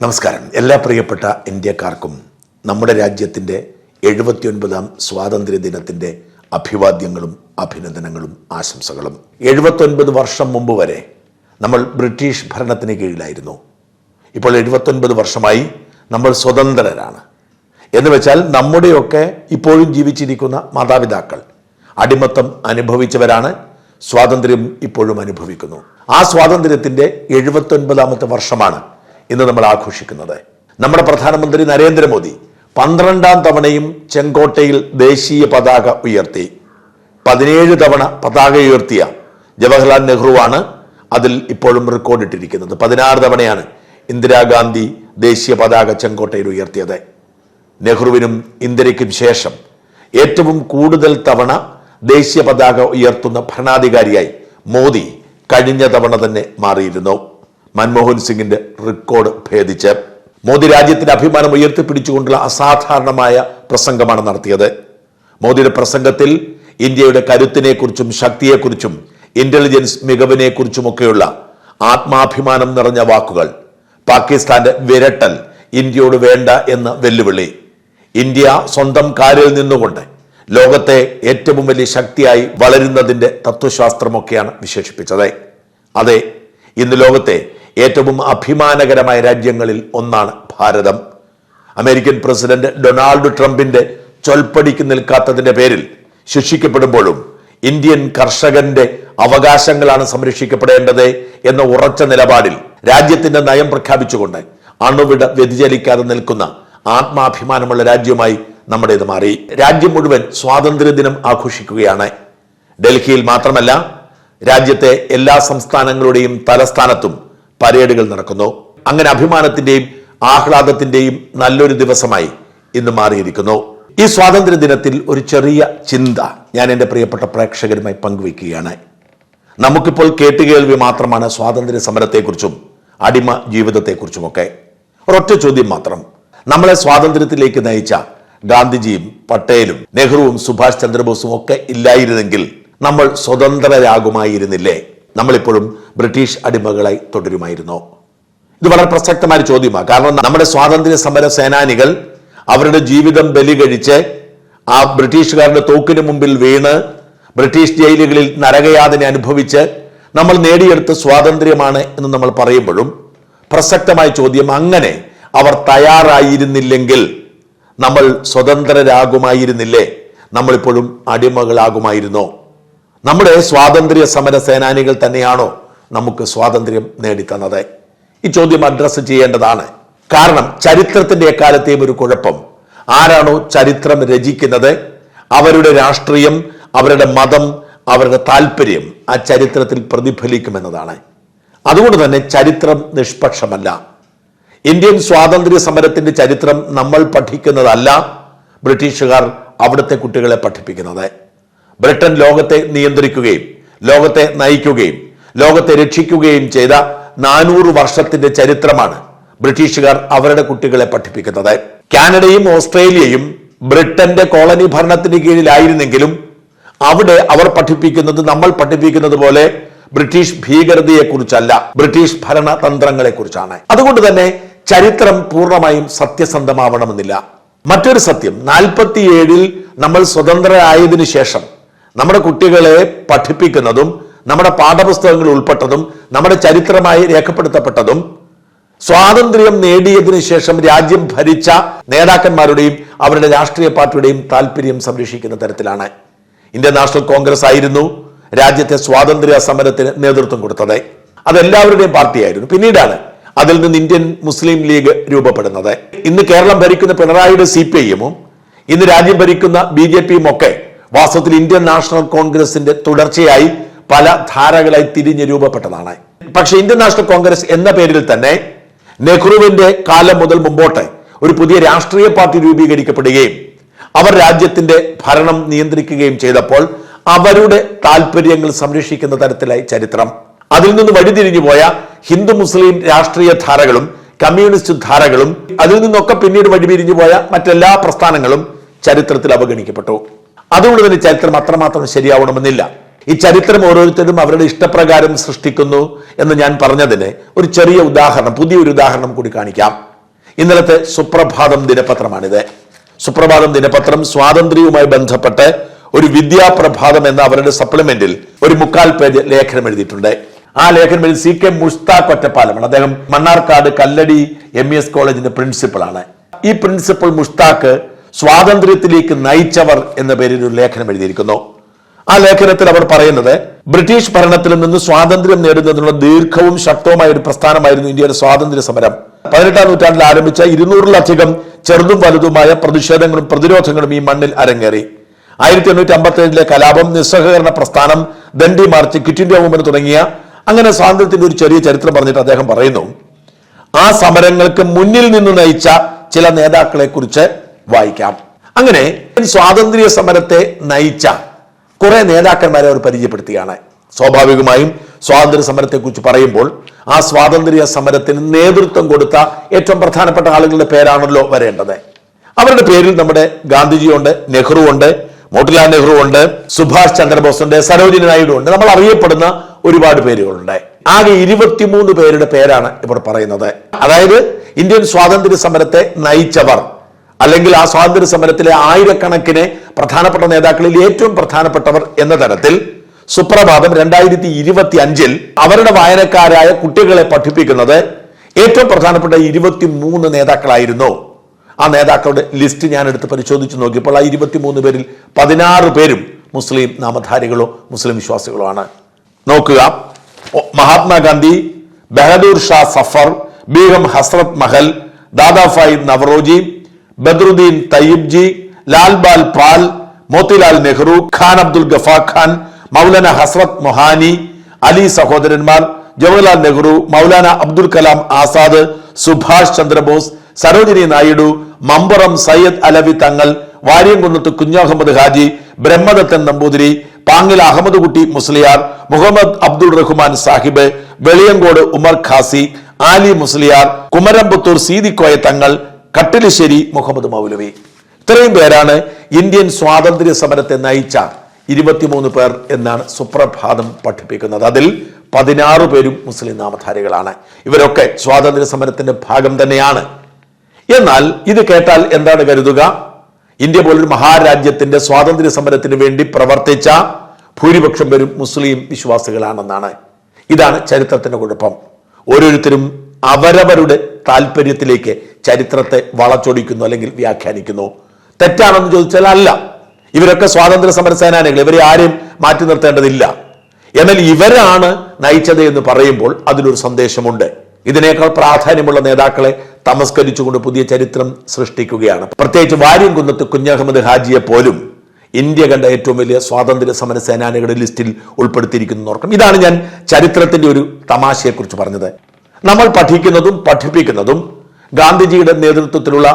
നമസ്കാരം. എല്ലാ പ്രിയപ്പെട്ട ഇന്ത്യക്കാർക്കും നമ്മുടെ രാജ്യത്തിന്റെ എഴുപത്തിയൊൻപതാം സ്വാതന്ത്ര്യ ദിനത്തിന്റെ അഭിവാദ്യങ്ങളും അഭിനന്ദനങ്ങളും ആശംസകളും. എഴുപത്തൊൻപത് വർഷം മുമ്പ് വരെ നമ്മൾ ബ്രിട്ടീഷ് ഭരണത്തിന് കീഴിലായിരുന്നു. ഇപ്പോൾ എഴുപത്തൊൻപത് വർഷമായി നമ്മൾ സ്വതന്ത്രരാണ്. എന്ന് വെച്ചാൽ നമ്മുടെയൊക്കെ ഇപ്പോഴും ജീവിച്ചിരിക്കുന്ന മാതാപിതാക്കൾ അടിമത്തം അനുഭവിച്ചവരാണ് സ്വാതന്ത്ര്യം ഇപ്പോഴും അനുഭവിക്കുന്നു. ആ സ്വാതന്ത്ര്യത്തിന്റെ എഴുപത്തൊൻപതാമത്തെ വർഷമാണ് ഇന്ന് നമ്മൾ ആഘോഷിക്കുന്നത്. നമ്മുടെ പ്രധാനമന്ത്രി നരേന്ദ്രമോദി പന്ത്രണ്ടാം തവണയും ചെങ്കോട്ടയിൽ ദേശീയ പതാക ഉയർത്തി. പതിനേഴ് തവണ പതാക ഉയർത്തിയ ജവഹർലാൽ നെഹ്റുവാണ് അതിൽ ഇപ്പോഴും റെക്കോർഡ് റെക്കോർഡിട്ടിരിക്കുന്നത് പതിനാറ് തവണയാണ് ഇന്ദിരാഗാന്ധി ദേശീയ പതാക ചെങ്കോട്ടയിൽ ഉയർത്തിയത്. നെഹ്റുവിനും ഇന്ദിരയ്ക്കും ശേഷം ഏറ്റവും കൂടുതൽ തവണ ദേശീയ പതാക ഉയർത്തുന്ന ഭരണാധികാരിയായി മോദി കഴിഞ്ഞ തവണ തന്നെ മാറിയിരുന്നു. മൻമോഹൻ സിംഗിന്റെ റെക്കോർഡ് ഭേദിച്ച് മോദി രാജ്യത്തിന്റെ അഭിമാനം ഉയർത്തിപ്പിടിച്ചുകൊണ്ടുള്ള അസാധാരണമായ പ്രസംഗമാണ് നടത്തിയത്. മോദിയുടെ പ്രസംഗത്തിൽ ഇന്ത്യയുടെ കരുത്തിനെക്കുറിച്ചും ശക്തിയെക്കുറിച്ചും ഇന്റലിജൻസ് മികവിനെക്കുറിച്ചുമൊക്കെയുള്ള ആത്മാഭിമാനം നിറഞ്ഞ വാക്കുകൾ. പാകിസ്ഥാന്റെ വിരട്ടൽ ഇന്ത്യയോട് വേണ്ട എന്ന വെല്ലുവിളി. ഇന്ത്യ സ്വന്തം കാലിൽ നിന്നുകൊണ്ട് ലോകത്തെ ഏറ്റവും വലിയ ശക്തിയായി വളരുന്നതിന്റെ തത്വശാസ്ത്രമൊക്കെയാണ് വിശേഷിപ്പിച്ചത്. അതെ ഇന്ന് ലോകത്തെ ഏറ്റവും അഭിമാനകരമായ രാജ്യങ്ങളിൽ ഒന്നാണ് ഭാരതം. അമേരിക്കൻ പ്രസിഡന്റ് ഡൊണാൾഡ് ട്രംപിന്റെ ചൊൽപ്പടിക്ക് നിൽക്കാത്തതിന്റെ പേരിൽ ശിക്ഷിക്കപ്പെടുമ്പോഴും ഇന്ത്യൻ കർഷകന്റെ അവകാശങ്ങളാണ് സംരക്ഷിക്കപ്പെടേണ്ടത് എന്ന ഉറച്ച നിലപാടിൽ രാജ്യത്തിന്റെ നയം പ്രഖ്യാപിച്ചുകൊണ്ട് അണുവിട വ്യതിചലിക്കാതെ നിൽക്കുന്ന ആത്മാഭിമാനമുള്ള രാജ്യമായി നമ്മുടേത് മാറി. രാജ്യം മുഴുവൻ സ്വാതന്ത്ര്യ ദിനം ആഘോഷിക്കുകയാണ്. ഡൽഹിയിൽ മാത്രമല്ല രാജ്യത്തെ എല്ലാ സംസ്ഥാനങ്ങളുടെയും തലസ്ഥാനത്തും പരേഡുകൾ നടക്കുന്നു. അങ്ങനെ അഭിമാനത്തിന്റെയും ആഹ്ലാദത്തിന്റെയും നല്ലൊരു ദിവസമായി ഇന്ന് മാറിയിരിക്കുന്നു. ഈ സ്വാതന്ത്ര്യ ദിനത്തിൽ ഒരു ചെറിയ ചിന്ത ഞാൻ എന്റെ പ്രിയപ്പെട്ട പ്രേക്ഷകരുമായി പങ്കുവയ്ക്കുകയാണ്. നമുക്കിപ്പോൾ കേട്ടുകേൾവി മാത്രമാണ് സ്വാതന്ത്ര്യ സമരത്തെക്കുറിച്ചും അടിമ ജീവിതത്തെക്കുറിച്ചുമൊക്കെ. ഒരൊറ്റ ചോദ്യം മാത്രം. നമ്മളെ സ്വാതന്ത്ര്യത്തിലേക്ക് നയിച്ച ഗാന്ധിജിയും പട്ടേലും നെഹ്റുവും സുഭാഷ് ചന്ദ്രബോസും ഒക്കെ ഇല്ലായിരുന്നെങ്കിൽ നമ്മൾ സ്വതന്ത്രരാകുമായിരുന്നില്ലേ? നമ്മളിപ്പോഴും ബ്രിട്ടീഷ് അടിമകളായി തുടരുമായിരുന്നോ. ഇത് വളരെ പ്രസക്തമായ ചോദ്യമാണ്. കാരണം നമ്മുടെ സ്വാതന്ത്ര്യ സമര സേനാനികൾ അവരുടെ ജീവിതം ബലി കഴിച്ച് ആ ബ്രിട്ടീഷുകാരുടെ തോക്കിന് മുമ്പിൽ വീണ് ബ്രിട്ടീഷ് ജയിലുകളിൽ നരകയാതനെ അനുഭവിച്ച് നമ്മൾ നേടിയെടുത്ത സ്വാതന്ത്ര്യമാണ് എന്ന് നമ്മൾ പറയുമ്പോഴും പ്രസക്തമായ ചോദ്യം അങ്ങനെ അവർ തയ്യാറായിരുന്നില്ലെങ്കിൽ നമ്മൾ സ്വതന്ത്രരാകുമായിരുന്നില്ലേ? നമ്മളിപ്പോഴും അടിമകളാകുമായിരുന്നോ? നമ്മുടെ സ്വാതന്ത്ര്യ സമര സേനാനികൾ തന്നെയാണോ നമുക്ക് സ്വാതന്ത്ര്യം നേടിത്തന്നത്? ഈ ചോദ്യം അഡ്രസ്സ് ചെയ്യേണ്ടതാണ്. കാരണം ചരിത്രത്തിന്റെ എക്കാലത്തെയും ഒരു കുഴപ്പം. ആരാണോ ചരിത്രം രചിക്കുന്നത്? അവരുടെ രാഷ്ട്രീയം അവരുടെ മതം അവരുടെ താല്പര്യം ആ ചരിത്രത്തിൽ പ്രതിഫലിക്കുമെന്നതാണ്. അതുകൊണ്ട് തന്നെ ചരിത്രം നിഷ്പക്ഷമല്ല. ഇന്ത്യൻ സ്വാതന്ത്ര്യ സമരത്തിന്റെ ചരിത്രം നമ്മൾ പഠിക്കുന്നതല്ല ബ്രിട്ടീഷുകാർ അവിടുത്തെ കുട്ടികളെ പഠിപ്പിക്കുന്നത്. ബ്രിട്ടൻ ലോകത്തെ നിയന്ത്രിക്കുകയും ലോകത്തെ നയിക്കുകയും ലോകത്തെ രക്ഷിക്കുകയും ചെയ്ത നാനൂറ് വർഷത്തിന്റെ ചരിത്രമാണ് ബ്രിട്ടീഷുകാർ അവരുടെ കുട്ടികളെ പഠിപ്പിക്കുന്നത്. കാനഡയും ഓസ്ട്രേലിയയും ബ്രിട്ടന്റെ കോളനി ഭരണത്തിന് കീഴിലായിരുന്നെങ്കിലും അവിടെ അവർ പഠിപ്പിക്കുന്നത് നമ്മൾ പഠിപ്പിക്കുന്നത് പോലെ ബ്രിട്ടീഷ് ഭീകരതയെ കുറിച്ചല്ല ബ്രിട്ടീഷ് ഭരണതന്ത്രങ്ങളെക്കുറിച്ചാണ്. അതുകൊണ്ട് തന്നെ ചരിത്രം പൂർണമായും സത്യസന്ധമാവണമെന്നില്ല. മറ്റൊരു സത്യം നാൽപ്പത്തിയേഴിൽ നമ്മൾ സ്വതന്ത്രരായതിനു ശേഷം നമ്മുടെ കുട്ടികളെ പഠിപ്പിക്കുന്നതും നമ്മുടെ പാഠപുസ്തകങ്ങൾ ഉൾപ്പെട്ടതും നമ്മുടെ ചരിത്രമായി രേഖപ്പെടുത്തപ്പെട്ടതും സ്വാതന്ത്ര്യം നേടിയതിനു ശേഷം രാജ്യം ഭരിച്ച നേതാക്കന്മാരുടെയും അവരുടെ രാഷ്ട്രീയ പാർട്ടിയുടെയും താല്പര്യം സംരക്ഷിക്കുന്ന തരത്തിലാണ്. ഇന്ത്യൻ നാഷണൽ കോൺഗ്രസ് ആയിരുന്നു രാജ്യത്തെ സ്വാതന്ത്ര്യ സമരത്തിന് നേതൃത്വം കൊടുത്തത്. അതെല്ലാവരുടെയും പാർട്ടിയായിരുന്നു. പിന്നീടാണ് അതിൽ നിന്ന് ഇന്ത്യൻ മുസ്ലിം ലീഗ് രൂപപ്പെടുന്നത്. ഇന്ന് കേരളം ഭരിക്കുന്ന പിണറായിയുടെ സി പി ഐഎമ്മും ഇന്ന് രാജ്യം ഭരിക്കുന്ന ബി ജെ പിയും ഒക്കെ വാസ്തവത്തിൽ ഇന്ത്യൻ നാഷണൽ കോൺഗ്രസിന്റെ തുടർച്ചയായി പല ധാരകളായി തിരിഞ്ഞ് രൂപപ്പെട്ടതാണ്. പക്ഷേ ഇന്ത്യൻ നാഷണൽ കോൺഗ്രസ് എന്ന പേരിൽ തന്നെ നെഹ്റുവിന്റെ കാലം മുതൽ മുമ്പോട്ട് ഒരു പുതിയ രാഷ്ട്രീയ പാർട്ടി രൂപീകരിക്കപ്പെടുകയും അവർ രാജ്യത്തിന്റെ ഭരണം നിയന്ത്രിക്കുകയും ചെയ്തപ്പോൾ അവരുടെ താല്പര്യങ്ങൾ സംരക്ഷിക്കുന്ന തരത്തിലായി ചരിത്രം. അതിൽ നിന്ന് വഴിതിരിഞ്ഞു പോയ ഹിന്ദു മുസ്ലിം രാഷ്ട്രീയ ധാരകളും കമ്മ്യൂണിസ്റ്റ് ധാരകളും അതിൽ നിന്നൊക്കെ പിന്നീട് വഴിപിരിഞ്ഞു പോയ മറ്റെല്ലാ പ്രസ്ഥാനങ്ങളും ചരിത്രത്തിൽ അവഗണിക്കപ്പെട്ടു. അതുകൊണ്ട് തന്നെ ചരിത്രം അത്രമാത്രം ശരിയാവണമെന്നില്ല. ഈ ചരിത്രം ഓരോരുത്തരും അവരുടെ ഇഷ്ടപ്രകാരം സൃഷ്ടിക്കുന്നു എന്ന് ഞാൻ പറഞ്ഞതിന് ഒരു ചെറിയ ഉദാഹരണം പുതിയൊരു ഉദാഹരണം കൂടി കാണിക്കാം. ഇന്നലത്തെ സുപ്രഭാതം ദിനപത്രമാണിത്. സുപ്രഭാതം ദിനപത്രം സ്വാതന്ത്ര്യവുമായി ബന്ധപ്പെട്ട് ഒരു വിദ്യാപ്രഭാതം എന്ന അവരുടെ സപ്ലിമെന്റിൽ ഒരു മുക്കാൽ പേജ് ലേഖനം എഴുതിയിട്ടുണ്ട്. ആ ലേഖനം എഴുതി സി കെ മുഷ്താഖ് ഒറ്റപ്പാലമാണ്. അദ്ദേഹം Mannarkkad Kalladi M E S കോളേജിന്റെ പ്രിൻസിപ്പളാണ് ഈ പ്രിൻസിപ്പൽ മുഷ്താഖ് സ്വാതന്ത്ര്യത്തിലേക്ക് നയിച്ചവർ എന്ന പേരിൽ ഒരു ലേഖനം എഴുതിയിരിക്കുന്നു. ആ ലേഖനത്തിൽ അവർ പറയുന്നത് ബ്രിട്ടീഷ് ഭരണത്തിൽ നിന്ന് സ്വാതന്ത്ര്യം നേടുന്നതിനുള്ള ദീർഘവും ശക്തവുമായ ഒരു പ്രസ്ഥാനമായിരുന്നു ഇന്ത്യയുടെ സ്വാതന്ത്ര്യ സമരം. പതിനെട്ടാം നൂറ്റാണ്ടിൽ ആരംഭിച്ച ഇരുന്നൂറിലധികം ചെറുതും വലുതുമായ പ്രതിഷേധങ്ങളും പ്രതിരോധങ്ങളും ഈ മണ്ണിൽ അരങ്ങേറി. ആയിരത്തി എണ്ണൂറ്റി അമ്പത്തി ഏഴിലെ കലാപം നിസ്സഹകരണ പ്രസ്ഥാനം Dandi march quit India movement തുടങ്ങിയ അങ്ങനെ സ്വാതന്ത്ര്യത്തിന്റെ ഒരു ചെറിയ ചരിത്രം പറഞ്ഞിട്ട് അദ്ദേഹം പറയുന്നു. ആ സമരങ്ങൾക്ക് മുന്നിൽ നിന്ന് നയിച്ച ചില നേതാക്കളെ കുറിച്ച് വായിക്കാം. അങ്ങനെ സ്വാതന്ത്ര്യ സമരത്തെ നയിച്ച കുറെ നേതാക്കന്മാരെ അവർ പരിചയപ്പെടുത്തുകയാണ്. സ്വാഭാവികമായും സ്വാതന്ത്ര്യ സമരത്തെക്കുറിച്ച് പറയുമ്പോൾ ആ സ്വാതന്ത്ര്യ സമരത്തിന് നേതൃത്വം കൊടുത്ത ഏറ്റവും പ്രധാനപ്പെട്ട ആളുകളുടെ പേരാണല്ലോ വരേണ്ടത്. അവരുടെ പേരിൽ നമ്മുടെ ഗാന്ധിജിയുണ്ട് നെഹ്റു ഉണ്ട് മോട്ടിലാൽ നെഹ്റു ഉണ്ട് സുഭാഷ് ചന്ദ്രബോസ് ഉണ്ട് സരോജിനി നായിഡു ഉണ്ട് നമ്മൾ അറിയപ്പെടുന്ന ഒരുപാട് പേരുകളുണ്ട്. ആകെ ഇരുപത്തിമൂന്ന് പേരുടെ പേരാണ് ഇവർ പറയുന്നത്. അതായത് ഇന്ത്യൻ സ്വാതന്ത്ര്യ സമരത്തെ നയിച്ചവർ അല്ലെങ്കിൽ ആ സ്വാതന്ത്ര്യ സമരത്തിലെ ആയിരക്കണക്കിന് പ്രധാനപ്പെട്ട നേതാക്കളിൽ ഏറ്റവും പ്രധാനപ്പെട്ടവർ എന്ന തരത്തിൽ സുപ്രഭാതം രണ്ടായിരത്തി ഇരുപത്തി അഞ്ചിൽ അവരുടെ വായനക്കാരായ കുട്ടികളെ പഠിപ്പിക്കുന്നത് ഏറ്റവും പ്രധാനപ്പെട്ട ഇരുപത്തി മൂന്ന് നേതാക്കളായിരുന്നു. ആ നേതാക്കളുടെ ലിസ്റ്റ് ഞാൻ എടുത്ത് പരിശോധിച്ചു നോക്കിയപ്പോൾ ആ ഇരുപത്തിമൂന്ന് പേരിൽ പതിനാറ് പേരും മുസ്ലിം നാമധാരികളോ മുസ്ലിം വിശ്വാസികളോ ആണ്. നോക്കുക. മഹാത്മാഗാന്ധി ബഹദൂർ ഷാ സഫർ ബീഗം ഹസ്രത് മഹൽ ദാദാഫായി നവറോജി ബദ്രുദ്ദീൻ തയ്യിബ് ജി ലാൽബാൽ പാൽ മോത്തിലാൽ നെഹ്റു ഖാൻ അബ്ദുൽ ഗഫാ ഖാൻ മൗലാന ഹസ്രത് മൊഹാനി അലി സഹോദരന്മാർ ജവഹർലാൽ നെഹ്റു മൗലാന അബ്ദുൽ കലാം ആസാദ് സുഭാഷ് ചന്ദ്രബോസ് സരോജിനി നായിഡു മമ്പുറം സയ്യദ് അലവി തങ്ങൾ വാര്യംകുന്നത്ത് കുഞ്ഞഹമ്മദ് ഹാജി ബ്രഹ്മദത്തൻ നമ്പൂതിരി പാങ്ങിൽ അഹമ്മദ് കുട്ടി മുസ്ലിയാർ മുഹമ്മദ് അബ്ദുൾ റഹ്മാൻ സാഹിബ് വെളിയങ്കോട് ഉമർ ഖാസി ആലി മുസ്ലിയാർ കുമരംപുത്തൂർ സീതിക്കോയ തങ്ങൾ കട്ടിലിശ്ശേരി മുഹമ്മദ് മൗലവി. ഇത്രയും പേരാണ് ഇന്ത്യൻ സ്വാതന്ത്ര്യ സമരത്തെ നയിച്ച ഇരുപത്തിമൂന്ന് പേർ എന്നാണ് സുപ്രഭാതം പഠിപ്പിക്കുന്നത്. അതിൽ പതിനാറ് പേരും മുസ്ലിം നാമധാരികളാണ്. ഇവരൊക്കെ സ്വാതന്ത്ര്യ സമരത്തിന്റെ ഭാഗം തന്നെയാണ്. എന്നാൽ ഇത് കേട്ടാൽ എന്താണ് കരുതുക? ഇന്ത്യ പോലൊരു മഹാരാജ്യത്തിന്റെ സ്വാതന്ത്ര്യ സമരത്തിന് വേണ്ടി പ്രവർത്തിച്ച ഭൂരിപക്ഷം പേരും മുസ്ലിം വിശ്വാസികളാണെന്നാണ്. ഇതാണ് ചരിത്രത്തിന്റെ കുഴപ്പം. ഓരോരുത്തരും അവരവരുടെ താല്പര്യത്തിലേക്ക് ചരിത്രത്തെ വളച്ചൊടിക്കുന്നു അല്ലെങ്കിൽ വ്യാഖ്യാനിക്കുന്നു. തെറ്റാണെന്ന് ചോദിച്ചാൽ അല്ല. ഇവരൊക്കെ സ്വാതന്ത്ര്യ സമര സേനാനികൾ. ഇവരെ ആരെയും മാറ്റി നിർത്തേണ്ടതില്ല. എന്നാൽ ഇവരാണ് നയിച്ചത് എന്ന് പറയുമ്പോൾ അതിലൊരു സന്ദേശമുണ്ട്. ഇതിനേക്കാൾ പ്രാധാന്യമുള്ള നേതാക്കളെ തമസ്കരിച്ചുകൊണ്ട് പുതിയ ചരിത്രം സൃഷ്ടിക്കുകയാണ്. പ്രത്യേകിച്ച് വാര്യംകുന്നത്ത് കുഞ്ഞഹമ്മദ് ഹാജിയെ പോലും ഇന്ത്യ കണ്ട ഏറ്റവും വലിയ സ്വാതന്ത്ര്യ സമര സേനാനികളുടെ ലിസ്റ്റിൽ ഉൾപ്പെടുത്തിയിരിക്കുന്നു ഓർക്കും ഇതാണ് ഞാൻ ചരിത്രത്തിന്റെ ഒരു തമാശയെക്കുറിച്ച് പറഞ്ഞത്. നമ്മൾ പഠിക്കുന്നതും പഠിപ്പിക്കുന്നതും ഗാന്ധിജിയുടെ നേതൃത്വത്തിലുള്ള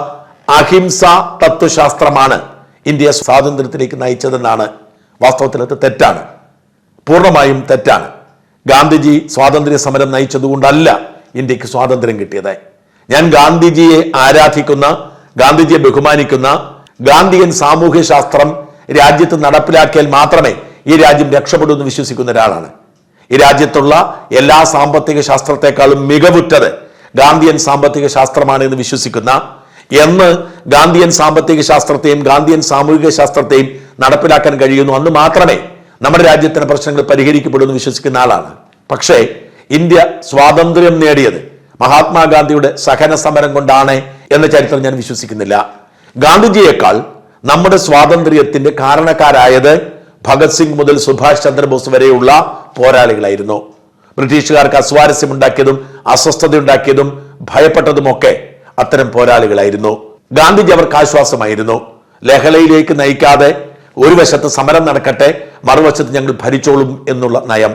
അഹിംസ തത്വശാസ്ത്രമാണ് ഇന്ത്യ സ്വാതന്ത്ര്യത്തിലേക്ക് നയിച്ചതെന്നാണ് വാസ്തവത്തിൽ തെറ്റാണ്. പൂർണമായും തെറ്റാണ്. ഗാന്ധിജി സ്വാതന്ത്ര്യ സമരം നയിച്ചതുകൊണ്ടല്ല ഇന്ത്യയ്ക്ക് സ്വാതന്ത്ര്യം കിട്ടിയത്. ഞാൻ ഗാന്ധിജിയെ ആരാധിക്കുന്ന ഗാന്ധിജിയെ ബഹുമാനിക്കുന്ന ഗാന്ധിയൻ സാമൂഹ്യ ശാസ്ത്രം രാജ്യത്ത് നടപ്പിലാക്കിയാൽ മാത്രമേ ഈ രാജ്യം രക്ഷപ്പെടൂ എന്ന് വിശ്വസിക്കുന്ന ഒരാളാണ്. ഈ രാജ്യത്തുള്ള എല്ലാ സാമ്പത്തിക ശാസ്ത്രത്തെക്കാളും മികവുറ്റത് ഗാന്ധിയൻ സാമ്പത്തിക ശാസ്ത്രമാണ് എന്ന് വിശ്വസിക്കുന്ന എന്ന് ഗാന്ധിയൻ സാമ്പത്തിക ശാസ്ത്രത്തെയും ഗാന്ധിയൻ സാമൂഹിക ശാസ്ത്രത്തെയും നടപ്പിലാക്കാൻ കഴിയുന്നു. അന്ന് മാത്രമേ നമ്മുടെ രാജ്യത്തിന് പ്രശ്നങ്ങൾ പരിഹരിക്കപ്പെടുമെന്ന് വിശ്വസിക്കുന്ന ആളാണ്. പക്ഷേ ഇന്ത്യ സ്വാതന്ത്ര്യം നേടിയത് മഹാത്മാഗാന്ധിയുടെ സഹന സമരം കൊണ്ടാണ് എന്ന ചരിത്രം ഞാൻ വിശ്വസിക്കുന്നില്ല. ഗാന്ധിജിയേക്കാൾ നമ്മുടെ സ്വാതന്ത്ര്യത്തിന്റെ കാരണക്കാരായത് ഭഗത് സിംഗ് മുതൽ സുഭാഷ് ചന്ദ്രബോസ് വരെയുള്ള പോരാളികളായിരുന്നു. ബ്രിട്ടീഷുകാർക്ക് അസ്വാരസ്യമുണ്ടാക്കിയതും അസ്വസ്ഥതയുണ്ടാക്കിയതും ഭയപ്പെട്ടതുമൊക്കെ അത്തരം പോരാളികളായിരുന്നു. ഗാന്ധിജി അവർക്ക് ആശ്വാസമായിരുന്നു. ലഹളയിലേക്ക് നയിക്കാതെ ഒരു വശത്ത് സമരം നടക്കട്ടെ മറുവശത്ത് ഞങ്ങൾ ഭരിച്ചോളും എന്നുള്ള നയം.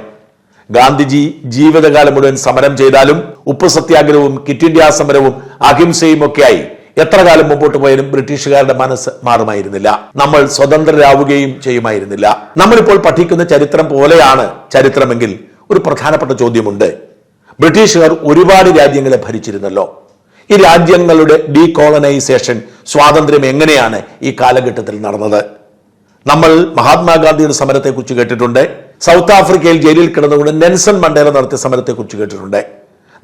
ഗാന്ധിജി ജീവിതകാലം മുഴുവൻ സമരം ചെയ്താലും ഉപ്പ് സത്യാഗ്രഹവും കിറ്റ് ഇന്ത്യ സമരവും അഹിംസയും ഒക്കെയായി എത്ര കാലം മുമ്പോട്ട് പോയാലും ബ്രിട്ടീഷുകാരുടെ മനസ്സ് മാറുമായിരുന്നില്ല. നമ്മൾ സ്വതന്ത്രരാവുകയും ചെയ്യുമായിരുന്നില്ല. നമ്മളിപ്പോൾ പഠിക്കുന്ന ചരിത്രം പോലെയാണ് ചരിത്രമെങ്കിൽ ഒരു പ്രധാനപ്പെട്ട ചോദ്യമുണ്ട്. ബ്രിട്ടീഷുകാർ ഒരുപാട് രാജ്യങ്ങളെ ഭരിച്ചിരുന്നല്ലോ. ഈ രാജ്യങ്ങളുടെ ഡീകോളനൈസേഷൻ സ്വാതന്ത്ര്യം എങ്ങനെയാണ് ഈ കാലഘട്ടത്തിൽ നടന്നത്? നമ്മൾ മഹാത്മാഗാന്ധിയുടെ സമരത്തെക്കുറിച്ച് കേട്ടിട്ടുണ്ട്. സൗത്ത് ആഫ്രിക്കയിൽ ജയിലിൽ കിടന്നുകൊണ്ട് നെൻസൺ മണ്ടേല നടത്തിയ സമരത്തെക്കുറിച്ച് കേട്ടിട്ടുണ്ട്.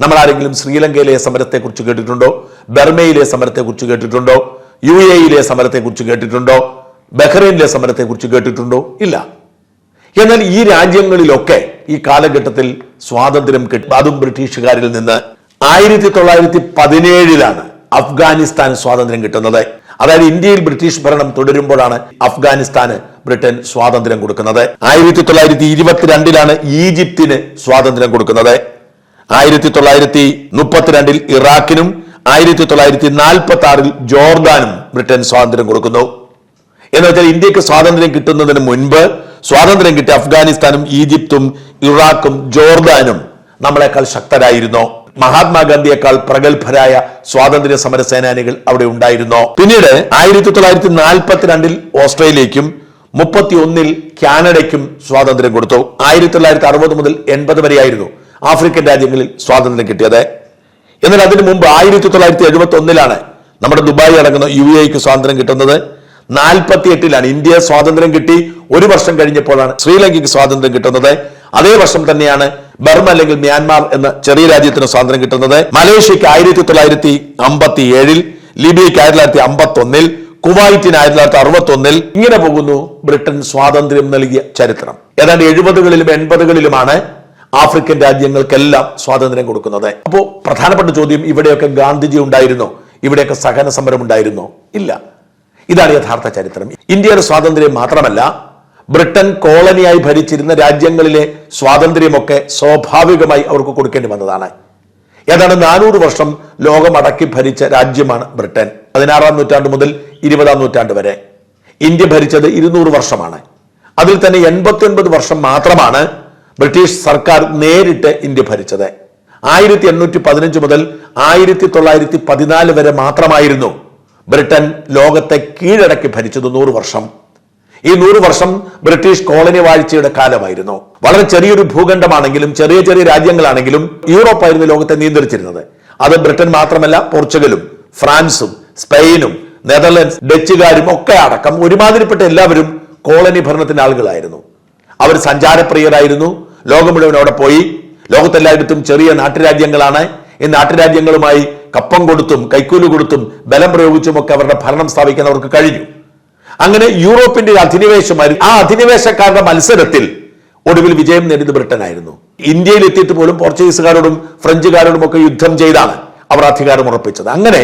നമ്മൾ ആരെങ്കിലും ശ്രീലങ്കയിലെ സമരത്തെക്കുറിച്ച് കേട്ടിട്ടുണ്ടോ? ബർമയിലെ സമരത്തെക്കുറിച്ച് കേട്ടിട്ടുണ്ടോ? യു എ യിലെ സമരത്തെക്കുറിച്ച് കേട്ടിട്ടുണ്ടോ? ബഹ്റൈനിലെ സമരത്തെക്കുറിച്ച് കേട്ടിട്ടുണ്ടോ? ഇല്ല. എന്നാൽ ഈ രാജ്യങ്ങളിലൊക്കെ ഈ കാലഘട്ടത്തിൽ സ്വാതന്ത്ര്യം കിട്ടി. അതും ബ്രിട്ടീഷുകാരിൽ നിന്ന് ആയിരത്തി തൊള്ളായിരത്തി പതിനേഴിലാണ് അഫ്ഗാനിസ്ഥാൻ സ്വാതന്ത്ര്യം കിട്ടുന്നത്. അതായത് ഇന്ത്യയിൽ ബ്രിട്ടീഷ് ഭരണം തുടരുമ്പോഴാണ് അഫ്ഗാനിസ്ഥാന് ബ്രിട്ടൻ സ്വാതന്ത്ര്യം കൊടുക്കുന്നത്. ആയിരത്തി തൊള്ളായിരത്തി ഇരുപത്തിരണ്ടിലാണ് ഈജിപ്തിന് സ്വാതന്ത്ര്യം കൊടുക്കുന്നത്. ആയിരത്തി തൊള്ളായിരത്തി മുപ്പത്തിരണ്ടിൽ ഇറാഖിനും ആയിരത്തി തൊള്ളായിരത്തി നാൽപ്പത്തി ആറിൽ ജോർദാനും ബ്രിട്ടൻ സ്വാതന്ത്ര്യം കൊടുക്കുന്നു. എന്ന് വെച്ചാൽ ഇന്ത്യയ്ക്ക് സ്വാതന്ത്ര്യം കിട്ടുന്നതിന് മുൻപ് സ്വാതന്ത്ര്യം കിട്ടിയ അഫ്ഗാനിസ്ഥാനും ഈജിപ്തും ഇറാഖും ജോർദാനും നമ്മളെക്കാൾ ശക്തരായിരുന്നു. മഹാത്മാഗാന്ധിയേക്കാൾ പ്രഗത്ഭരായ സ്വാതന്ത്ര്യ സമര സേനാനികൾ അവിടെ ഉണ്ടായിരുന്നു. പിന്നീട് ആയിരത്തി തൊള്ളായിരത്തി നാൽപ്പത്തിരണ്ടിൽ ഓസ്ട്രേലിയക്കും മുപ്പത്തി ഒന്നിൽ കാനഡയ്ക്കും സ്വാതന്ത്ര്യം കൊടുത്തു. ആയിരത്തി തൊള്ളായിരത്തി അറുപത് മുതൽ എൺപത് വരെയായിരുന്നു ആഫ്രിക്കൻ രാജ്യങ്ങളിൽ സ്വാതന്ത്ര്യം കിട്ടിയത്. എന്നാൽ അതിനു മുമ്പ് ആയിരത്തി തൊള്ളായിരത്തി എഴുപത്തി ഒന്നിലാണ് നമ്മുടെ ദുബായി അടങ്ങുന്ന യു എക്ക് സ്വാതന്ത്ര്യം കിട്ടുന്നത്. നാൽപ്പത്തി എട്ടിലാണ് ഇന്ത്യ സ്വാതന്ത്ര്യം കിട്ടി. ഒരു വർഷം കഴിഞ്ഞപ്പോഴാണ് ശ്രീലങ്കയ്ക്ക് സ്വാതന്ത്ര്യം കിട്ടുന്നത്. അതേ വർഷം തന്നെയാണ് ബർമ അല്ലെങ്കിൽ മ്യാൻമാർ എന്ന ചെറിയ രാജ്യത്തിന് സ്വാതന്ത്ര്യം കിട്ടുന്നത്. മലേഷ്യക്ക് ആയിരത്തി തൊള്ളായിരത്തി അമ്പത്തി ഏഴിൽ ലിബിയക്ക് ആയിരത്തി തൊള്ളായിരത്തി അമ്പത്തി ഒന്നിൽ കുവൈറ്റിന് ആയിരത്തി തൊള്ളായിരത്തി അറുപത്തി ഒന്നിൽ ഇങ്ങനെ പോകുന്നു ബ്രിട്ടൻ സ്വാതന്ത്ര്യം നൽകിയ ചരിത്രം. ഏതാണ്ട് എഴുപതുകളിലും എൺപതുകളിലുമാണ് ആഫ്രിക്കൻ രാജ്യങ്ങൾക്കെല്ലാം സ്വാതന്ത്ര്യം കൊടുക്കുന്നത്. അപ്പോൾ പ്രധാനപ്പെട്ട ചോദ്യം ഇവിടെയൊക്കെ ഗാന്ധിജി ഉണ്ടായിരുന്നോ? ഇവിടെയൊക്കെ സഹന സമരം ഉണ്ടായിരുന്നോ? ഇല്ല. ഇതാണ് യഥാർത്ഥ ചരിത്രം. ഇന്ത്യയുടെ സ്വാതന്ത്ര്യം മാത്രമല്ല ബ്രിട്ടൻ കോളനിയായി ഭരിച്ചിരുന്ന രാജ്യങ്ങളിലെ സ്വാതന്ത്ര്യമൊക്കെ സ്വാഭാവികമായി അവർക്ക് കൊടുക്കേണ്ടി വന്നതാണ്. ഏതാണ്ട് നാനൂറ് വർഷം ലോകം അടക്കി ഭരിച്ച രാജ്യമാണ് ബ്രിട്ടൻ. പതിനാറാം നൂറ്റാണ്ട് മുതൽ ഇരുപതാം നൂറ്റാണ്ട് വരെ. ഇന്ത്യ ഭരിച്ചത് ഇരുന്നൂറ് വർഷമാണ്. അതിൽ തന്നെ എൺപത്തി വർഷം മാത്രമാണ് ബ്രിട്ടീഷ് സർക്കാർ നേരിട്ട് ഇന്ത്യ ഭരിച്ചത്. ആയിരത്തി എണ്ണൂറ്റി പതിനഞ്ച് മുതൽ ആയിരത്തി തൊള്ളായിരത്തി പതിനാല് വരെ മാത്രമായിരുന്നു ബ്രിട്ടൻ ലോകത്തെ കീഴടക്കി ഭരിച്ചത് നൂറ് വർഷം. ഈ നൂറ് വർഷം ബ്രിട്ടീഷ് കോളനി വാഴ്ചയുടെ കാലമായിരുന്നു. വളരെ ചെറിയൊരു ഭൂഖണ്ഡമാണെങ്കിലും ചെറിയ ചെറിയ രാജ്യങ്ങളാണെങ്കിലും യൂറോപ്പ് ആയിരുന്നു ലോകത്തെ നിയന്ത്രിച്ചിരുന്നത്. അത് ബ്രിട്ടൻ മാത്രമല്ല പോർച്ചുഗലും ഫ്രാൻസും സ്പെയിനും നെതർലൻഡ്സ് ഡച്ചുകാരും ഒക്കെ അടക്കം ഒരുമാതിരിപ്പെട്ട എല്ലാവരും കോളനി ഭരണത്തിന്റെ ആളുകളായിരുന്നു അവർ സഞ്ചാരപ്രിയരായിരുന്നു ലോകം മുഴുവൻ അവിടെ പോയി. ലോകത്തെല്ലായിടത്തും ചെറിയ നാട്ടുരാജ്യങ്ങളാണ്. ഈ നാട്ടുരാജ്യങ്ങളുമായി കപ്പം കൊടുത്തും കൈക്കൂലി കൊടുത്തും ബലം പ്രയോഗിച്ചും ഒക്കെ അവരുടെ ഭരണം സ്ഥാപിക്കാൻ അവർക്ക് കഴിഞ്ഞു. അങ്ങനെ യൂറോപ്പിന്റെ അധിനിവേശമായി അധിനിവേശമായിരുന്നു ആ അധിനിവേശക്കാരുടെ മത്സരത്തിൽ ഒടുവിൽ വിജയം നേടിയത് ബ്രിട്ടനായിരുന്നു. ഇന്ത്യയിൽ എത്തിയിട്ട് പോലും പോർച്ചുഗീസുകാരോടും ഫ്രഞ്ചുകാരോടും ഒക്കെ യുദ്ധം ചെയ്താണ് അവർ അധികാരം ഉറപ്പിച്ചത്. അങ്ങനെ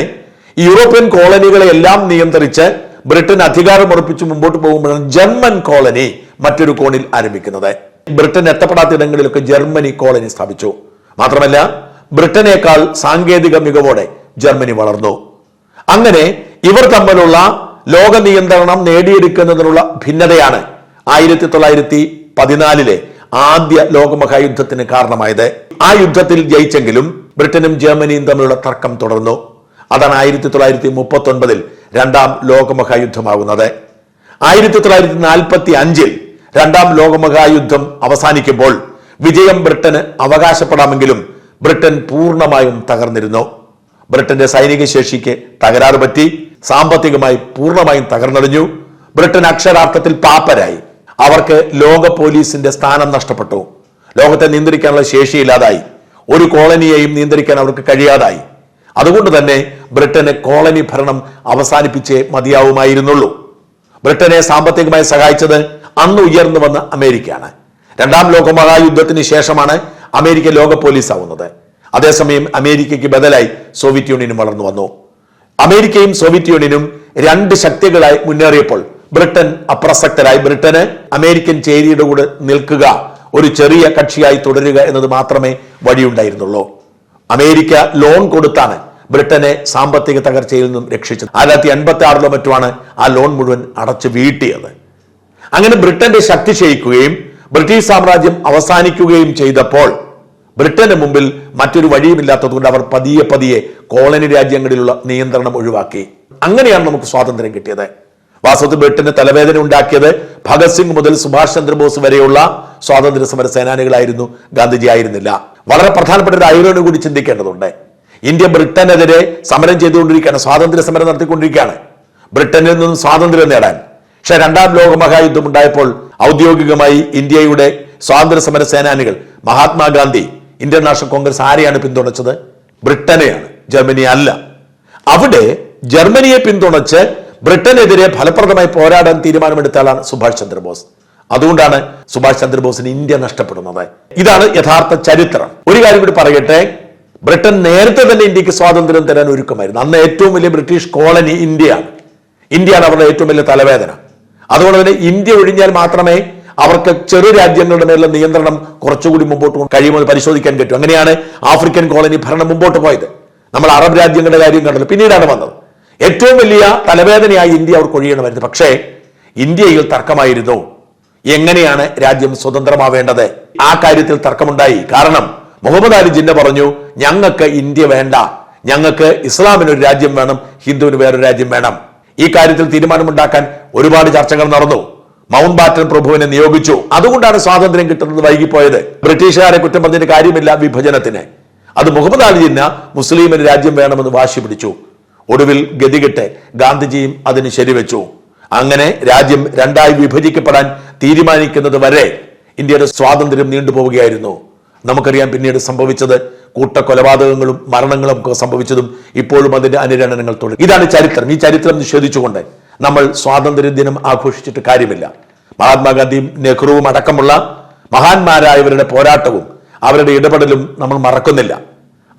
യൂറോപ്യൻ കോളനികളെ എല്ലാം നിയന്ത്രിച്ച് ബ്രിട്ടൻ അധികാരം ഉറപ്പിച്ച് മുമ്പോട്ട് പോകുമ്പോഴാണ് ജർമ്മൻ കോളനി മറ്റൊരു കോണിൽ ആരംഭിക്കുന്നത്. ബ്രിട്ടൻ എത്തപ്പെടാത്ത ഇടങ്ങളിലൊക്കെ ജർമ്മനി കോളനി സ്ഥാപിച്ചു. മാത്രമല്ല ബ്രിട്ടനേക്കാൾ സാങ്കേതിക മികവോടെ ജർമ്മനി വളർന്നു. അങ്ങനെ ഇവർ തമ്മിലുള്ള ലോക നിയന്ത്രണം നേടിയെടുക്കുന്നതിനുള്ള ഭിന്നതയാണ് ആയിരത്തി തൊള്ളായിരത്തി പതിനാലിലെ ആദ്യ ലോകമഹായുദ്ധത്തിന് കാരണമായത്. ആ യുദ്ധത്തിൽ ജയിച്ചെങ്കിലും ബ്രിട്ടനും ജർമ്മനിയും തമ്മിലുള്ള തർക്കം തുടർന്നു. അതാണ് ആയിരത്തി തൊള്ളായിരത്തി മുപ്പത്തി ഒൻപതിൽ രണ്ടാം ലോകമഹായുദ്ധമാകുന്നത്. ആയിരത്തി തൊള്ളായിരത്തി നാൽപ്പത്തി അഞ്ചിൽ രണ്ടാം ലോകമഹായുദ്ധം അവസാനിക്കുമ്പോൾ വിജയം ബ്രിട്ടന് അവകാശപ്പെടാമെങ്കിലും ബ്രിട്ടൻ പൂർണമായും തകർന്നിരുന്നു. ബ്രിട്ടന്റെ സൈനിക ശേഷിക്ക് തകരാറ് പറ്റി സാമ്പത്തികമായി പൂർണമായും തകർന്നടിഞ്ഞു. ബ്രിട്ടൻ അക്ഷരാർത്ഥത്തിൽ പാപ്പരായി. അവർക്ക് ലോക പോലീസിന്റെ സ്ഥാനം നഷ്ടപ്പെട്ടു. ലോകത്തെ നിയന്ത്രിക്കാനുള്ള ശേഷിയില്ലാതായി. ഒരു കോളനിയെയും നിയന്ത്രിക്കാൻ അവർക്ക് കഴിയാതായി. അതുകൊണ്ട് തന്നെ ബ്രിട്ടന് കോളനി ഭരണം അവസാനിപ്പിച്ചേ മതിയാവുമായിരുന്നുള്ളൂ. ബ്രിട്ടനെ സാമ്പത്തികമായി സഹായിച്ചത് അന്ന് ഉയർന്നു വന്ന അമേരിക്കയാണ്. രണ്ടാം ലോക മഹായുദ്ധത്തിന് ശേഷമാണ് അമേരിക്ക ലോക പോലീസ് ആവുന്നത്. അതേസമയം അമേരിക്കയ്ക്ക് ബദലായി സോവിയറ്റ് യൂണിയനും വളർന്നു വന്നു. അമേരിക്കയും സോവിയറ്റ് യൂണിയനും രണ്ട് ശക്തികളായി മുന്നേറിയപ്പോൾ ബ്രിട്ടൻ അപ്രസക്തരായി ബ്രിട്ടന് അമേരിക്കൻ ചേരിയുടെ കൂടെ നിൽക്കുക ഒരു ചെറിയ കക്ഷിയായി തുടരുക എന്നത് മാത്രമേ വഴിയുണ്ടായിരുന്നുള്ളൂ. അമേരിക്ക ലോൺ കൊടുത്താണ് ബ്രിട്ടനെ സാമ്പത്തിക തകർച്ചയിൽ നിന്നും രക്ഷിച്ചത്. ആയിരത്തി എൺപത്തി ആറിലോ മറ്റുമാണ് ആ ലോൺ മുഴുവൻ അടച്ച് വീട്ടിയത്. അങ്ങനെ ബ്രിട്ടന്റെ ശക്തി ക്ഷയിക്കുകയും ബ്രിട്ടീഷ് സാമ്രാജ്യം അവസാനിക്കുകയും ചെയ്തപ്പോൾ ബ്രിട്ടന് മുമ്പിൽ മറ്റൊരു വഴിയുമില്ലാത്തതുകൊണ്ട് അവർ പതിയെ പതിയെ കോളനി രാജ്യങ്ങളിലുള്ള നിയന്ത്രണം ഒഴിവാക്കി. അങ്ങനെയാണ് നമുക്ക് സ്വാതന്ത്ര്യം കിട്ടിയത്. വാസ്തവത്തിൽ ബ്രിട്ടന് തലവേദന ഉണ്ടാക്കിയത് ഭഗത് സിംഗ് മുതൽ സുഭാഷ് ചന്ദ്രബോസ് വരെയുള്ള സ്വാതന്ത്ര്യ സമര സേനാനികളായിരുന്നു. ഗാന്ധിജി ആയിരുന്നില്ല. വളരെ പ്രധാനപ്പെട്ട ഒരു ഐറോണി കൂടി ചിന്തിക്കേണ്ടതുണ്ട്. ഇന്ത്യ ബ്രിട്ടനെതിരെ സമരം ചെയ്തുകൊണ്ടിരിക്കുകയാണ്. സ്വാതന്ത്ര്യ സമരം നടത്തിക്കൊണ്ടിരിക്കുകയാണ്. ബ്രിട്ടനിൽ നിന്നും സ്വാതന്ത്ര്യം നേടാൻ. പക്ഷെ രണ്ടാം ലോക മഹായുദ്ധം ഉണ്ടായപ്പോൾ ഔദ്യോഗികമായി ഇന്ത്യയുടെ സ്വാതന്ത്ര്യ സമര സേനാനികൾ മഹാത്മാഗാന്ധി ഇന്ത്യൻ നാഷണൽ കോൺഗ്രസ് ആരെയാണ് പിന്തുണച്ചത്? ബ്രിട്ടനെയാണ് ജർമ്മനി അല്ല. അവിടെ ജർമ്മനിയെ പിന്തുണച്ച് ബ്രിട്ടനെതിരെ ഫലപ്രദമായി പോരാടാൻ തീരുമാനമെടുത്ത ആളാണ് സുഭാഷ് ചന്ദ്രബോസ്. അതുകൊണ്ടാണ് സുഭാഷ് ചന്ദ്രബോസിന് ഇന്ത്യ നഷ്ടപ്പെടുന്നത്. ഇതാണ് യഥാർത്ഥ ചരിത്രം. ഒരു കാര്യം കൂടി പറയട്ടെ. ബ്രിട്ടൻ നേരത്തെ തന്നെ ഇന്ത്യയ്ക്ക് സ്വാതന്ത്ര്യം തരാൻ ഒരുക്കമായിരുന്നു. അന്ന് ഏറ്റവും വലിയ ബ്രിട്ടീഷ് കോളനി ഇന്ത്യയാണ്. ഇന്ത്യയാണ് അവരുടെ ഏറ്റവും വലിയ തലവേദന. അതുകൊണ്ട് തന്നെ ഇന്ത്യ ഒഴിഞ്ഞാൽ മാത്രമേ അവർക്ക് ചെറു രാജ്യങ്ങളുടെ മേലുള്ള നിയന്ത്രണം കുറച്ചുകൂടി മുമ്പോട്ട് കഴിയുമെന്ന് പരിശോധിക്കാൻ പറ്റും. അങ്ങനെയാണ് ആഫ്രിക്കൻ കോളനി ഭരണം മുമ്പോട്ട് പോയത്. നമ്മൾ അറബ് രാജ്യങ്ങളുടെ കാര്യം കണ്ടത് പിന്നീടാണ് വന്നത്. ഏറ്റവും വലിയ തലവേദനയായി ഇന്ത്യ അവർക്ക് ഒഴിയണമായിരുന്നു. പക്ഷേ ഇന്ത്യയിൽ തർക്കമായിരുന്നു. എങ്ങനെയാണ് രാജ്യം സ്വതന്ത്രമാവേണ്ടത്? ആ കാര്യത്തിൽ തർക്കമുണ്ടായി. കാരണം മുഹമ്മദ് അലി ജിന്ന പറഞ്ഞു ഞങ്ങൾക്ക് ഇന്ത്യ വേണ്ട. ഞങ്ങൾക്ക് ഇസ്ലാമിന് ഒരു രാജ്യം വേണം ഹിന്ദുവിന് വേറൊരു രാജ്യം വേണം. ഈ കാര്യത്തിൽ തീരുമാനമുണ്ടാക്കാൻ ഒരുപാട് ചർച്ചകൾ നടന്നു. മൗണ്ട് ബാറ്റൻ പ്രഭുവിനെ നിയോഗിച്ചു. അതുകൊണ്ടാണ് സ്വാതന്ത്ര്യം കിട്ടുന്നത് വൈകിപ്പോയത്. ബ്രിട്ടീഷുകാരെ കുറ്റം പറഞ്ഞിട്ട് കാര്യമില്ല വിഭജനത്തിന്. അത് മുഹമ്മദ് അലി ജിന്ന മുസ്ലിമിന് രാജ്യം വേണമെന്ന് വാശി പിടിച്ചു. ഒടുവിൽ ഗതികെട്ട് ഗാന്ധിജിയും അതിന് ശരിവെച്ചു. അങ്ങനെ രാജ്യം രണ്ടായി വിഭജിക്കപ്പെടാൻ തീരുമാനിക്കുന്നത് വരെ ഇന്ത്യയുടെ സ്വാതന്ത്ര്യം നീണ്ടുപോവുകയായിരുന്നു. നമുക്കറിയാം പിന്നീട് സംഭവിച്ചത് കൂട്ടക്കൊലപാതകങ്ങളും മരണങ്ങളും ഒക്കെ സംഭവിച്ചതും ഇപ്പോഴും അതിന്റെ അനുരണനങ്ങൾ തുടരും. ഇതാണ് ചരിത്രം. ഈ ചരിത്രം നിഷേധിച്ചുകൊണ്ട് നമ്മൾ സ്വാതന്ത്ര്യ ദിനം ആഘോഷിച്ചിട്ട് കാര്യമില്ല. മഹാത്മാഗാന്ധിയും നെഹ്റുവും അടക്കമുള്ള മഹാന്മാരായവരുടെ പോരാട്ടവും അവരുടെ ഇടപെടലും നമ്മൾ മറക്കുന്നില്ല.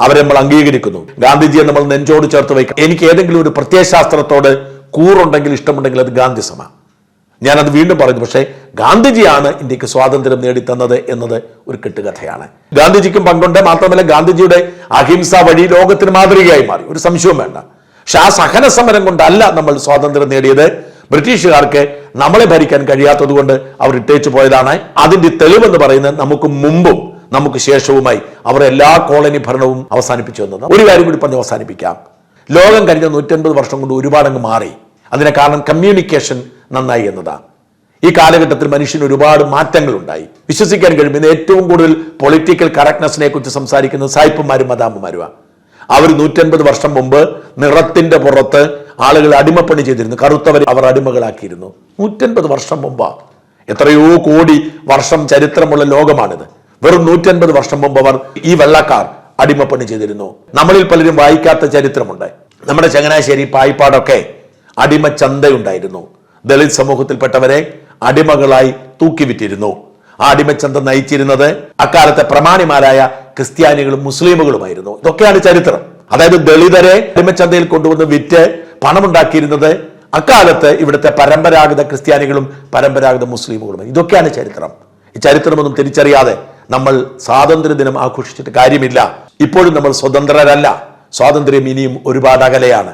അവരെ നമ്മൾ അംഗീകരിക്കുന്നു. ഗാന്ധിജിയെ നമ്മൾ നെഞ്ചോട് ചേർത്ത് വയ്ക്കാം എനിക്ക് ഏതെങ്കിലും ഒരു പ്രത്യയശാസ്ത്രത്തോട് കൂറുണ്ടെങ്കിൽ ഇഷ്ടമുണ്ടെങ്കിൽ അത് ഗാന്ധിസമ ഞാനത് വീണ്ടും പറഞ്ഞു പക്ഷേ ഗാന്ധിജിയാണ് ഇന്ത്യയ്ക്ക് സ്വാതന്ത്ര്യം നേടിത്തന്നത് എന്നത് ഒരു കെട്ടുകഥയാണ്. ഗാന്ധിജിക്കും പങ്കുണ്ട് മാത്രമല്ല ഗാന്ധിജിയുടെ അഹിംസ വഴി ലോകത്തിന് മാതൃകയായി മാറി. ഒരു സംശയവും വേണ്ട. പക്ഷെ ആ സഹന സമരം കൊണ്ടല്ല നമ്മൾ സ്വാതന്ത്ര്യം നേടിയത്. ബ്രിട്ടീഷുകാർക്ക് നമ്മളെ ഭരിക്കാൻ കഴിയാത്തത് കൊണ്ട് അവർ ഇട്ടേച്ചു പോയതാണ്. അതിന്റെ തെളിവെന്ന് പറയുന്നത് നമുക്ക് മുമ്പും നമുക്ക് ശേഷവുമായി അവർ എല്ലാ കോളനി ഭരണവും അവസാനിപ്പിച്ചു വന്നത് ഒരു കാര്യം കൂടി പറഞ്ഞ് അവസാനിപ്പിക്കാം. ലോകം കഴിഞ്ഞ നൂറ്റൻപത് വർഷം കൊണ്ട് ഒരുപാടങ്ങ് മാറി. അതിനെ കാരണം കമ്മ്യൂണിക്കേഷൻ നന്നായി എന്നതാണ്. ഈ കാലഘട്ടത്തിൽ മനുഷ്യന് ഒരുപാട് മാറ്റങ്ങൾ ഉണ്ടായി വിശ്വസിക്കാൻ കഴിയും. ഇന്ന് ഏറ്റവും കൂടുതൽ പൊളിറ്റിക്കൽ കറക്റ്റ്നെസ്സിനെ കുറിച്ച് സംസാരിക്കുന്നത് സായിപ്പന്മാരും മദാമ്മമാരുമാണ് അവർ നൂറ്റൻപത് വർഷം മുമ്പ് നിറത്തിന്റെ പുറത്ത് ആളുകൾ അടിമപ്പണി ചെയ്തിരുന്നു. കറുത്തവരെ അവർ അടിമകളാക്കിയിരുന്നു. നൂറ്റൻപത് വർഷം മുമ്പാ. എത്രയോ കോടി വർഷം ചരിത്രമുള്ള ലോകമാണിത്. വെറും നൂറ്റൻപത് വർഷം മുമ്പ് അവർ ഈ വെള്ളക്കാർ അടിമപ്പണി ചെയ്തിരുന്നു. നമ്മളിൽ പലരും വായിക്കാത്ത ചരിത്രമുണ്ട്. നമ്മുടെ ചങ്ങനാശ്ശേരി പായിപ്പാടൊക്കെ അടിമ ചന്തയുണ്ടായിരുന്നു ദളിത് സമൂഹത്തിൽപ്പെട്ടവരെ അടിമകളായി തൂക്കിവിറ്റിരുന്നു. ആ അടിമച്ചന്ത നയിച്ചിരുന്നത് അക്കാലത്തെ പ്രമാണിമാരായ ക്രിസ്ത്യാനികളും മുസ്ലിമുകളുമായിരുന്നു. ഇതൊക്കെയാണ് ചരിത്രം. അതായത് ദളിതരെ അടിമച്ചന്തയിൽ കൊണ്ടുവന്ന് വിറ്റ് പണമുണ്ടാക്കിയിരുന്നത് അക്കാലത്ത് ഇവിടുത്തെ പരമ്പരാഗത ക്രിസ്ത്യാനികളും പരമ്പരാഗത മുസ്ലിമുകളും ഇതൊക്കെയാണ് ചരിത്രം. ഈ ചരിത്രമൊന്നും തിരിച്ചറിയാതെ നമ്മൾ സ്വാതന്ത്ര്യ ദിനം ആഘോഷിച്ചിട്ട് കാര്യമില്ല. ഇപ്പോഴും നമ്മൾ സ്വതന്ത്രരല്ല. സ്വാതന്ത്ര്യം ഇനിയും ഒരുപാട് അകലെയാണ്.